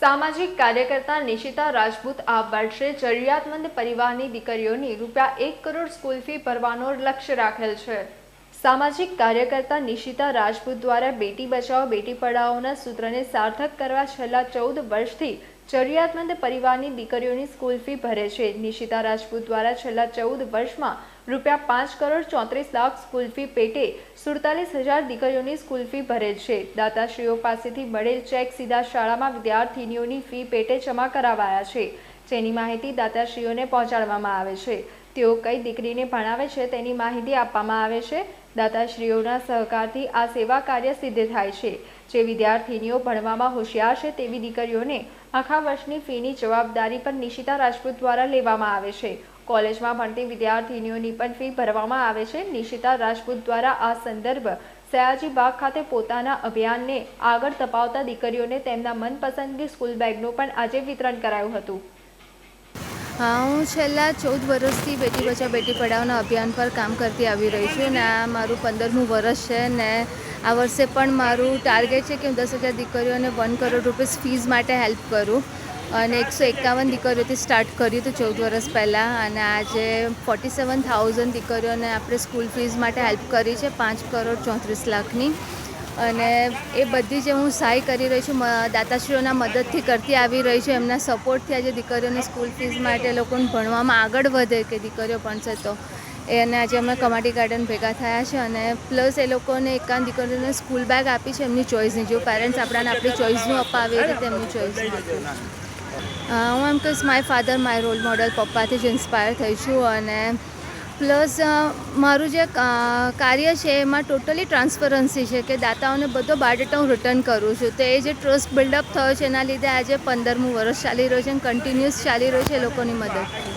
સામાજિક કાર્યકર્તા નિશિતા રાજપૂત આ વર્ષે જરૂરિયાતમંદ પરિવારની દીકરીઓની રૂપિયા એક કરોડ સ્કૂલ ફી ભરવાનો લક્ષ્ય રાખેલ છે. સામાજિક કાર્યકર્તા નિશિતા રાજપૂત દ્વારા બેટી બચાવો, બેટી પઢાઓના સૂત્રને સાર્થક કરવા છેલ્લા ચૌદ વર્ષથી જરૂરિયાતમંદ પરિવારની દીકરીઓની સ્કૂલ ફી ભરે છે. નિશિતા રાજપૂત દ્વારા છેલ્લા ચૌદ વર્ષમાં રૂપિયા પાંચ કરોડ ચોત્રીસ લાખ સ્કૂલ ફી પેટે સુડતાલીસ હજાર દીકરીઓની સ્કૂલ ફી ભરે છે. દાતાશ્રીઓ પાસેથી મળેલ ચેક સીધા શાળામાં વિદ્યાર્થીનીઓની ફી પેટે જમા કરાવાયા છે. જેની માહિતી દાતાશ્રીઓને પહોંચાડવામાં આવે છે. તેઓ કઈ દીકરીને ભણાવે છે તેની માહિતી આપવામાં આવે છે. દાતાશ્રીઓના સહકારથી આ સેવા કાર્ય સિદ્ધ થાય છે. જે વિદ્યાર્થીનીઓ ભણવામાં હોશિયાર છે તેવી દીકરીઓને આખા વર્ષની ફીની જવાબદારી પણ નિશિતા રાજપૂત દ્વારા લેવામાં આવે છે. કોલેજમાં ભણતી વિદ્યાર્થીનીઓની પણ ફી ભરવામાં આવે છે. નિશિતા રાજપૂત દ્વારા આ સંદર્ભ સયાજી બાગ ખાતે પોતાના અભિયાનને આગળ તપાવતા દીકરીઓને તેમના મનપસંદગી સ્કૂલ બેગનું પણ આજે વિતરણ કરાયું હતું. હા હું છેલ્લા ચૌદ વર્ષથી બેટી બચાવ, બેટી પઢાઓના અભિયાન પર કામ કરતી આવી રહી છું ને આ મારું પંદરમું વર્ષ છે ને આ વર્ષે પણ મારું ટાર્ગેટ છે કે હું દસ હજાર દીકરીઓને વન કરોડ રૂપીસ ફીઝ માટે હેલ્પ કરું અને એકસો એકાવન દીકરીઓથી સ્ટાર્ટ કર્યું હતું ચૌદ વર્ષ પહેલાં અને આજે ફોર્ટી સેવન થાઉઝન્ડ દીકરીઓને આપણે સ્કૂલ ફીઝ માટે હેલ્પ કરી છે પાંચ કરોડ ચોત્રીસ લાખની. અને એ બધી જે હું સહાય કરી રહી છું દાતાશ્રીઓના મદદથી કરતી આવી રહી છું, એમના સપોર્ટથી આજે દીકરીઓની સ્કૂલ ફીઝ માટે લોકોને ભણવામાં આગળ વધે કે દીકરીઓ ભણશે તો. એને આજે અમે કમાટી ગાર્ડન ભેગા થયા છે અને પ્લસ એ લોકોને એકાંત દીકરીઓને સ્કૂલ બેગ આપી છે એમની ચોઈસની. જો પેરેન્ટ્સ આપણાને આપણી ચોઈસનું અપાવે એ રીતે એમની ચોઈસનું હું એમ કહીશ my father my role model પપ્પાથી જ ઇન્સ્પાયર થઈ છું અને પ્લસ મારું જે કાર્ય છે એમાં ટોટલી ટ્રાન્સપરન્સી છે કે દાતાઓને બધો બાયોડેટા હું રિટર્ન કરું છું. તો એ જે ટ્રસ્ટ બિલ્ડઅપ થયો છે એના લીધે આજે પંદરમું વર્ષ ચાલી રહ્યું છે અને કન્ટિન્યુઅસ ચાલી રહ્યું છે લોકોની મદદથી